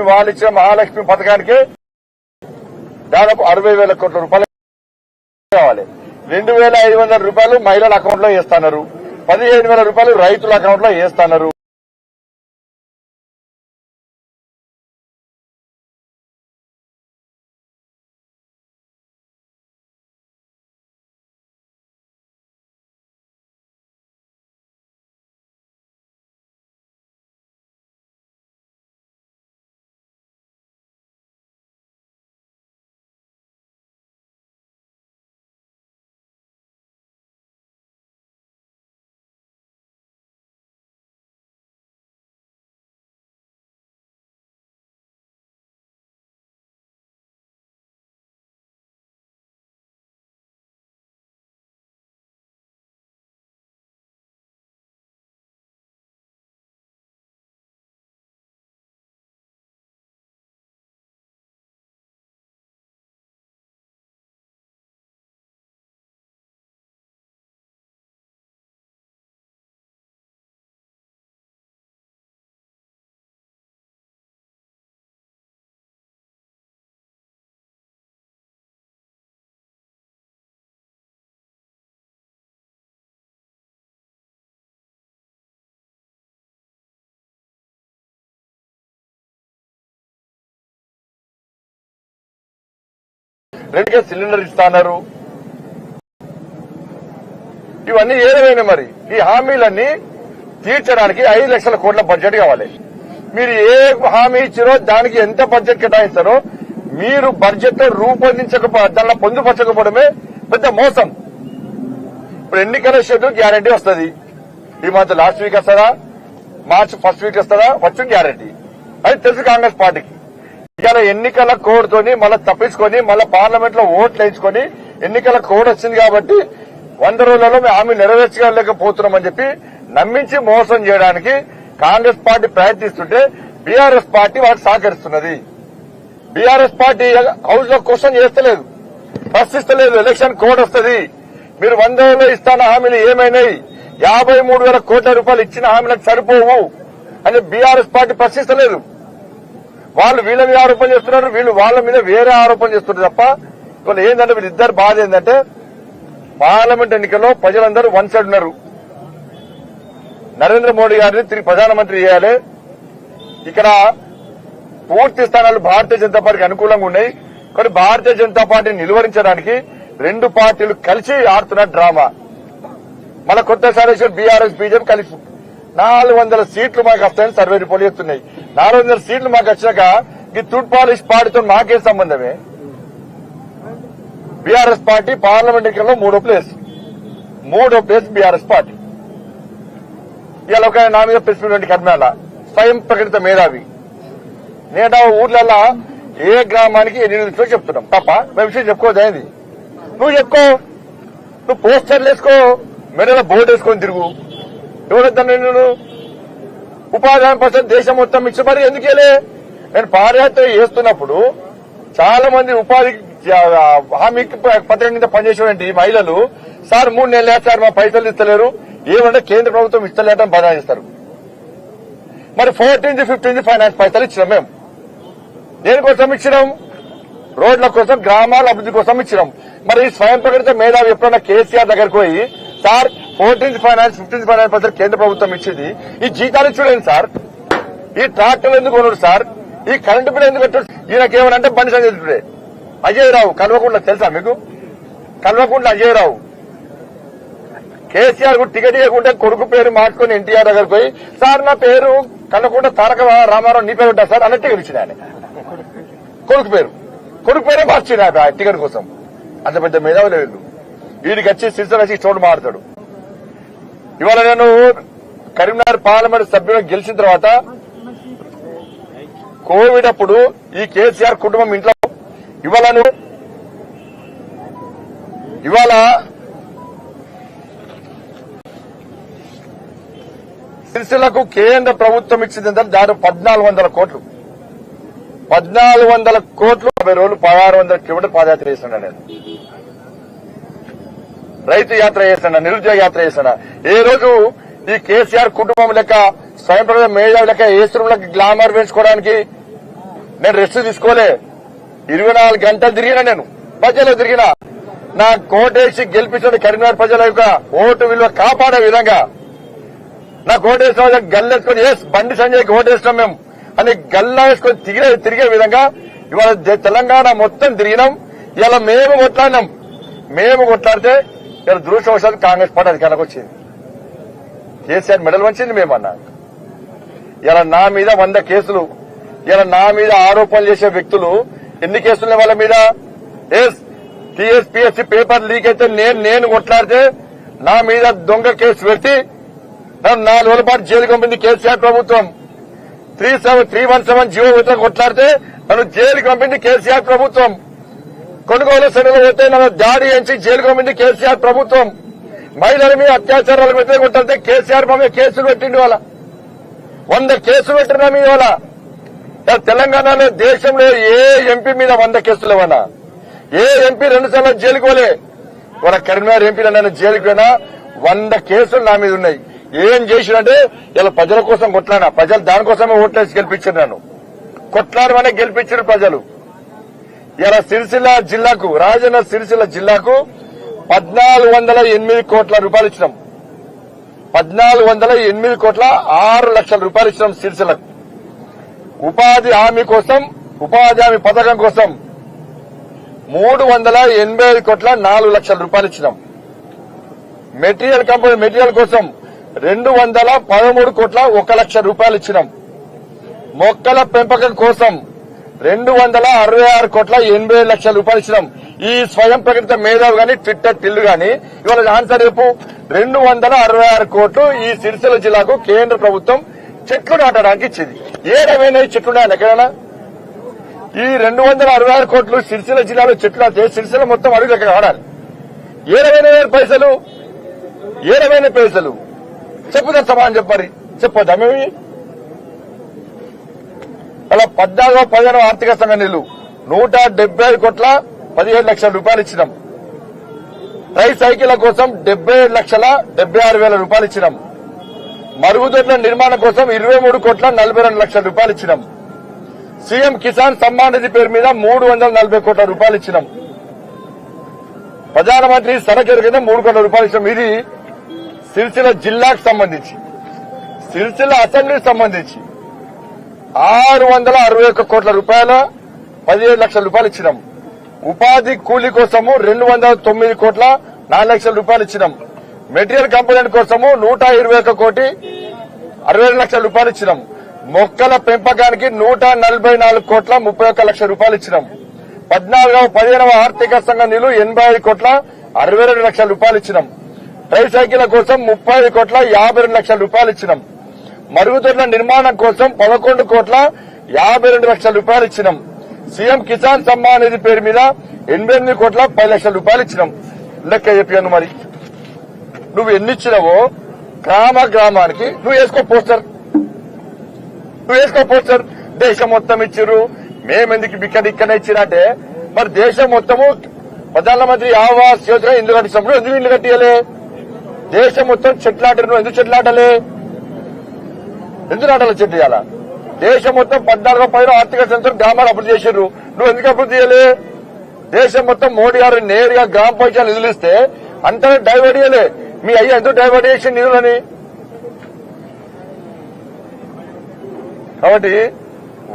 వాళ్ళు ఇచ్చిన మహాలక్ష్మి పథకానికి దాదాపు అరవై వేల కోట్ల రూపాయలు కావాలి. రెండు వేల ఐదు వందల రూపాయలు మహిళల అకౌంట్లో వేస్తున్నారు. పదిహేను వేల రూపాయలు రైతుల అకౌంట్లో వేస్తున్నారు. రెండుగా సిలిండర్ ఇస్తాన్నారు ఇవన్నీ ఏదైనా మరి? ఈ హామీలన్నీ తీర్చడానికి ఐదు లక్షల కోట్ల బడ్జెట్ కావాలి. మీరు ఏ హామీ ఇచ్చారో దానికి ఎంత బడ్జెట్ కేటాయిస్తారో మీరు బడ్జెట్లో రూపొందించకపో దానిలో పొందుపరచకపోవడమే పెద్ద మోసం. ఇప్పుడు ఎన్నికల షెడ్యూల్ గ్యారంటీ వస్తుంది. ఈ మంత్ లాస్ట్ వీక్ వస్తుందా? మార్చ్ ఫస్ట్ వీక్ వస్తుందా? వచ్చిన గ్యారంటీ. అది తెలుసు కాంగ్రెస్ పార్టీకి. ఇవాళ ఎన్నికల కోడ్ తోని మళ్ళీ తప్పించుకొని మళ్ళీ పార్లమెంట్లో ఓట్లు వేయించుకొని ఎన్నికల కోడ్ వచ్చింది కాబట్టి వంద రోజులలో మేము హామీ నెరవేర్చలేకపోతున్నామని చెప్పి నమ్మించి మోసం చేయడానికి కాంగ్రెస్ పార్టీ ప్రయత్నిస్తుంటే బీఆర్ఎస్ పార్టీ వాటికి సహకరిస్తున్నది. బీఆర్ఎస్ పార్టీ హౌస్లో క్వశ్చన్ చేస్తలేదు. ప్రశ్నిస్తలేదు ఎలక్షన్ కోడ్ వస్తుంది. మీరు వంద రోజుల్లో ఇస్తాన హామీలు ఏమైనాయి? యాభై మూడు వేల కోట్ల రూపాయలు ఇచ్చిన హామీలకు సరిపోవు అని బీఆర్ఎస్ పార్టీ ప్రశ్నిస్తలేదు వాళ్ళు వీళ్ళ మీద ఆరోపణ చేస్తున్నారు వీళ్ళు వాళ్ళ మీద వేరే ఆరోపణ చేస్తున్నారు తప్ప ఇవాళ ఏంటంటే వీళ్ళిద్దరు బాధ ఏంటంటే పార్లమెంట్ ఎన్నికల్లో ప్రజలందరూ వన్ సైడ్ ఉన్నారు. నరేంద్ర మోడీ గారిని తిరిగి ప్రధానమంత్రి చేయాలి. ఇక్కడ పూర్తి స్థానాలు భారతీయ జనతా పార్టీకి అనుకూలంగా ఉన్నాయి. కానీ భారతీయ జనతా పార్టీని నిలువరించడానికి రెండు పార్టీలు కలిసి ఆడుతున్న డ్రామా. మన కొత్త సారేశ్వర్ బీఆర్ఎస్ బీజేపీ కలిసి నాలుగు వందల సీట్లు మాకు వస్తాయని సర్వే రిపోర్ట్ చెప్తున్నాయి. నాలుగు వందల సీట్లు మాకు వచ్చాక ఈ తుడ్ పాలిష్ పార్టీతో మాకేం సంబంధమే? బీఆర్ఎస్ పార్టీ పార్లమెంట్ ఎన్నికల్లో మూడో ప్లేస్. మూడో ప్లేస్ బీఆర్ఎస్ పార్టీ. ఇవాళ ఒక నా మీద ప్రెసిడెంట్ కర్మాల స్వయం ప్రకటిత మేధావి. నేట ఊర్లలో ఏ గ్రామానికి ఎన్ని చెప్తున్నాం. తప్ప మేము విషయం చెప్పుకోదేది నువ్వు చెప్పుకో. నువ్వు పోస్టర్లు వేసుకో మెడలో బోర్డు వేసుకొని తిరుగు. ఎవరొద్దాను నేను ఉపాధి హామీ దేశం మొత్తం ఇచ్చి మరి ఎందుకేలే నేను పాదయాత్ర చేస్తున్నప్పుడు చాలా మంది ఉపాధి హామీ పత్రిక మీద పనిచేసేటువంటి మహిళలు. సార్ మూడు నెలలు సార్ మా పైసలు ఇస్తలేరు. ఏమంటే కేంద్ర ప్రభుత్వం ఇస్తలేటని బదాయిస్తారు మరి ఫోర్టీన్త్ ఫిఫ్టీన్త్ ఫైనాన్స్ పైసలు ఇచ్చినాం మేము. దేనికోసం ఇచ్చినాం? రోడ్ల కోసం గ్రామాల అభివృద్ధి కోసం ఇచ్చినాం. మరి ఈ స్వయం ప్రకటిత మేధావి ఎప్పుడన్నా కేసీఆర్ దగ్గరకు పోయి sir fourteenth finance fifteenth finance పైసలు కేంద్ర ప్రభుత్వం ఇచ్చింది. ఈ జీతాలు చూడండి సార్? ఈ ట్రాక్టర్లు ఎందుకు కొనుడు సార్? ఈ కరెంటు బిల్ ఎందుకు పెట్టాడు ఈయనకేమనంటే బండి సంజయ్ అజయ్ రావు కల్వకుండా తెలుసా మీకు? కల్వకుండా అజయ్ రావు కేసీఆర్కు టికెట్ ఇవ్వకుంటే కొడుకు పేరు మార్చుకుని ఎన్టీఆర్ దగ్గరకు పోయి సార్ నా పేరు కలవకుండా తారక రామారావు నీ పేరు ఉంటా సార్? అన్నట్టు టికెట్ ఇచ్చిన ఆయన. కొడుకు పేరు. కొడుకు పేరే మార్చిన టికెట్ కోసం. అంత పెద్ద మేధావులు వీళ్ళు. వీడికి వచ్చి సిరిసిల్ల వచ్చి చోటు మారుతాడు. ఇవాళ నేను కరీంనగర్ పార్లమెంట్ సభ్యులు గెలిచిన తర్వాత కోవిడ్ అప్పుడు ఈ కేసీఆర్ కుటుంబం ఇంట్లో ఇవాళ ఇవాళ సిరిసిల్లకు కేంద్ర ప్రభుత్వం ఇచ్చింది దాదాపు పద్నాలుగు వందల కోట్లు. పద్నాలుగు వందల కోట్లు యాభై రోజులు పదహారు వందల కిలోమీటర్ పాదయాత్ర చేస్తున్నా నేను. రైతు యాత్ర చేసిన నిరుద్యోగ యాత్ర చేసిన. ఏ రోజు ఈ కేసీఆర్ కుటుంబం లెక్క స్వయం ప్రజల మేధావి లెక్క ఏసులకు గ్లామర్ పెంచుకోవడానికి నేను రెస్ట్ తీసుకోలే. ఇరవై నాలుగు గంటలు తిరిగిన నేను. ప్రజలు తిరిగిన. నా కోటేసి గెలిపించిన కరీంనగర్ ప్రజల యొక్క ఓటు విలువ కాపాడే విధంగా. నా కోటేశ్వర గల్లెసుకొని ఎస్ బండి సంజయ్ ఓటేసినాం మేము. అని గల్లా వేసుకొని తిరిగే తిరిగే విధంగా ఇవాళ తెలంగాణ మొత్తం తిరిగినాం. ఇవాళ మేము కొట్లాడినాం. మేము కొట్లాడితే ఇలా దురదృష్టవశాలు కాంగ్రెస్ పార్టీ అధికారంలోకి వచ్చింది. కేసీఆర్ మెడల్ వచ్చింది మేమన్నా. ఇలా నా మీద వంద కేసులు ఇలా నా మీద ఆరోపణలు చేసే వ్యక్తులు ఎన్ని కేసులు వాళ్ళ మీద? ఎస్ టీఎస్పీఎస్సీ పేపర్ లీక్ అయితే నేను నేను కొట్లాడితే నా మీద దొంగ కేసు పెట్టి నాలుగు రోజుల పాటు జైలు పంపింది కేసీఆర్ ప్రభుత్వం. Three seven three one seven G O విధంగా కొట్లాడితే నన్ను జైలుకి పంపింది కేసీఆర్ ప్రభుత్వం. కొనుగోలు సెలవులు పోతే నన్ను దాడి ఎంచి జైలుకు పంపింది కేసీఆర్ ప్రభుత్వం. మహిళల మీద అత్యాచారాలకు వ్యతిరేకంగా కేసీఆర్ మా మీద కేసులు పెట్టిండు వాళ్ళ వంద కేసులు పెట్టిన మీద వాళ్ళ తెలంగాణలో దేశంలో ఏ ఎంపీ మీద వంద కేసులు ఇవ్వనా ఏ ఎంపీ రెండు సార్లు జైలుకు పోలే? వాళ్ళ కరీంనగర్ ఎంపీ నన్ను జైలుకు పోయినా వంద కేసులు నా మీద ఉన్నాయి. ఏం చేసినంటే ఇలా ప్రజల కోసం కొట్లాడా ప్రజలు దానికోసమే ఓట్లేసి గెలిపించారు నన్ను. కొట్లాడమనే గెలిపించారు ప్రజలు. ఇలా సిరిసిల్ల జిల్లాకు రాజన్న సిరిసిల్ల జిల్లాకు పద్నాలుగు వందల ఎనిమిది కోట్ల రూపాయలు ఇచ్చినాం. పద్నాలుగు వందల ఎనిమిది కోట్ల ఆరు లక్షల రూపాయలు ఇచ్చినాం సిరిసిల్లకు. ఉపాధి హామీ కోసం ఉపాధి హామీ పథకం కోసం మూడు వందల ఎనభై ఐదు కోట్ల నాలుగు లక్షల రూపాయలు ఇచ్చినాం. మెటీరియల్ కంపెనీ మెటీరియల్ కోసం రెండు వందల పదమూడు కోట్ల ఒక లక్ష రూపాయలు ఇచ్చినాం. మొక్కల పెంపకం కోసం రెండు వందల అరవై ఆరు కోట్ల ఎనభై లక్షల రూపాయలు ఇచ్చినాం. ఈ స్వయం ప్రకటిత మేధావు గాని ట్విట్టర్ టిల్లు గాని ఇవాళ ఆన్సర్ రేపు రెండు వందల అరవై ఆరు కోట్లు ఈ సిరిసిల్ల జిల్లాకు కేంద్ర ప్రభుత్వం చెట్లు నాటడానికి ఇచ్చింది. ఏడమైనా చెట్లు నాయన ఎక్కడైనా? ఈ రెండు వందల అరవై ఆరు కోట్లు సిరిసిల్ల జిల్లాలో చెట్లు నాటితే సిరిసిల్ల మొత్తం అడుగులు ఎక్కడ వాడాలి ఏడమైన పైసలు? ఏడమైన పైసలు? చెప్పుదా సమానం చెప్పాలి చెప్పొద్దా మళ్ళా పద్నాలుగో పదిహేను ఆర్థిక సంఘ నిధులు నూట డెబ్బై ఐదు కోట్ల పదిహేడు లక్షల రూపాయలు ఇచ్చినాం. ట్రై సైకిళ్ళ కోసం డెబ్బై ఏడు లక్షల డెబ్బై ఆరు వేల రూపాయలు ఇచ్చినాం. మరుగుదొడ్ల నిర్మాణం కోసం ఇరవై మూడు కోట్ల నలభై రెండు లక్షల రూపాయలు ఇచ్చినాం. సీఎం కిసాన్ సమ్మాన్ నిధి పేరు మీద మూడు వందల నలభై కోట్ల రూపాయలు ఇచ్చినాం. ప్రధానమంత్రి సరకేరు కింద మూడు కోట్ల రూపాయలు ఇచ్చినాం. ఇది సిరిసిల్ల జిల్లాకు సంబంధించి. సిరిసిల్ల అసెంబ్లీకి సంబంధించి. ఆరు వందల అరవై ఒక్క కోట్ల రూపాయల పదిహేడు లక్షల రూపాయలు ఇచ్చినాం. ఉపాధి కూలీ కోసము రెండు వందల తొమ్మిది కోట్ల నాలుగు లక్షల రూపాయలు ఇచ్చినాం. మెటీరియల్ కంపెనీ కోసము నూట ఇరవై ఒక్క కోటి అరవై లక్షల రూపాయలు ఇచ్చినాం. మొక్కల పెంపకానికి నూట నలభై నాలుగు కోట్ల ముప్పై ఒక్క లక్షల రూపాయలు ఇచ్చినాం. పద్నాలుగవ పదిహేనవ ఆర్థిక సంఘ నిధులు ఎనభై ఐదు కోట్ల అరవై రెండు లక్షల రూపాయలు ఇచ్చినాం. ట్రై కోసం ముప్పై ఐదు కోట్ల యాభై రెండు లక్షల రూపాయలు ఇచ్చినాం. మరుగుదొడ్ల నిర్మాణం కోసం పదకొండు కోట్ల యాభై రెండు లక్షల రూపాయలు ఇచ్చినాం. సీఎం కిసాన్ సమ్మాన్ నిధి పేరు మీద ఎనభై ఎనిమిది కోట్ల పది లక్షల రూపాయలు ఇచ్చినాం. లెక్క చెప్పాను మరి. నువ్వు ఎన్ని ఇచ్చినావో గ్రామ గ్రామానికి నువ్వు వేసుకో పోస్టర్. నువ్వు వేసుకో పోస్టర్. దేశం మొత్తం ఇచ్చిర్రు. మేమెందుకు ఇక్కడ ఇక్కడ ఇచ్చినట్టే మరి దేశం మొత్తము ప్రధానమంత్రి ఆవాస్ యోజన ఎందుకు కట్టించినప్పుడు ఎందుకు ఇల్లు కట్టియలే? దేశం మొత్తం చెట్లాటలు నువ్వు ఎందుకు చెట్లాడలే? ఎందుకు నాటాలి చెట్టు ఇవాళ దేశం మొత్తం పద్నాలుగు పైన ఆర్థిక సంవత్సరం గ్రామాలు అభివృద్ధి చేశారు నువ్వు ఎందుకు అభివృద్ధి చేయలే? దేశం మొత్తం మోడీ గారు నేరుగా గ్రామ పంచాయతీ నిధులు ఇస్తే అంతా డైవర్ట్ చేయలే. మీ అయ్యా ఎందుకు డైవర్ట్ చేసి నిధులని? కాబట్టి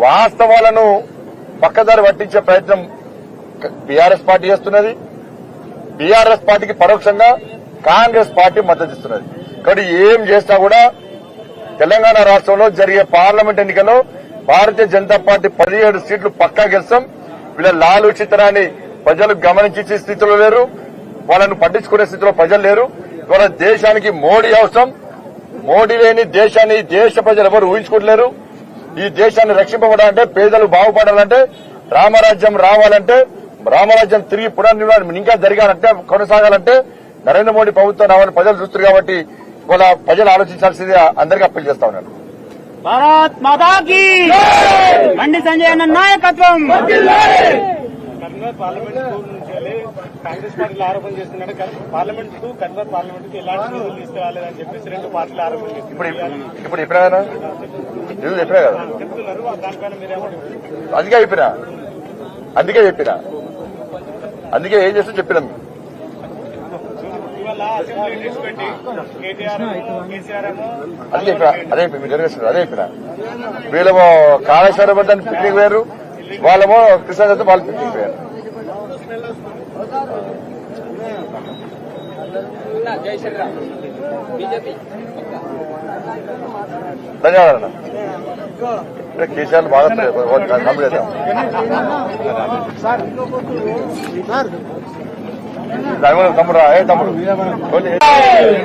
వాస్తవాలను పక్కదారి పట్టించే ప్రయత్నం బీఆర్ఎస్ పార్టీ చేస్తున్నది. బీఆర్ఎస్ పార్టీకి పరోక్షంగా కాంగ్రెస్ పార్టీ మద్దతు ఇస్తున్నది. కాబట్టి ఏం చేసినా కూడా తెలంగాణ రాష్ట్రంలో జరిగే పార్లమెంట్ ఎన్నికల్లో భారతీయ జనతా పార్టీ పదిహేడు సీట్లు పక్కా గెలుస్తాం. వీళ్ళ లాలు చిత్రాన్ని ప్రజలు గమనించే స్థితిలో లేరు. వాళ్ళను పట్టించుకునే స్థితిలో ప్రజలు లేరు. ఇవాళ దేశానికి మోడీ అవసరం. మోడీ లేని దేశాన్ని దేశ ప్రజలు ఎవరు ఊహించుకోవట్లేరు ఈ దేశాన్ని రక్షింపబడాలంటే పేదలు బాగుపడాలంటే రామరాజ్యం రావాలంటే రామరాజ్యం తిరిగి పునర్నిర్మాణం ఇంకా జరగాలంటే కొనసాగాలంటే నరేంద్ర మోడీ ప్రభుత్వం రావాలని ప్రజలు చూస్తారు కాబట్టి ఇవాళ ప్రజలు ఆలోచించాల్సిందిగా అందరికీ అప్పీల్ చేస్తా ఉన్నాను. భారత్ మాతా కీ బండి సంజయ్ అన్న నాయకత్వం! కాంగ్రెస్ పార్టీలు ఆరోపణ చేస్తున్నాడు. పార్లమెంట్ టూ కన్వర్ పార్లమెంట్కి ఎలాంటి నిధులు తీసుకురాలేదని చెప్పేసి రెండు పార్టీలు ఆరోపణ ఇప్పుడు చేస్తున్నారు ఇప్పుడు చెప్పినా కదా? నువ్వు చెప్పినా కదా? చెప్తున్నారు. దానిపైన మీరేమంటారు అందుకే చెప్పినా. అందుకే చెప్పినా. అందుకే ఏం చేస్తే చెప్పినాం ఇవాళ అసెంబ్లీ లిస్ట్ పెట్టి కేటీఆర్ కేసీఆర్ ఏమో అదే అదే చెప్పి మీరు జరగచ్చు అదే చెప్పిన వీళ్ళేమో కాళేశ్వరం పడ్డానికి పిక్నిక్ వేరు వాళ్ళేమో కృష్ణా చేస్తే వాళ్ళు పిక్నిక్ వేరు ధన్యవాదాలు అన్న. కేసీఆర్ బాగా నమ్మలేదు. చేద్దాం దాని తమ్ముడు ఏ తమ్ముడు?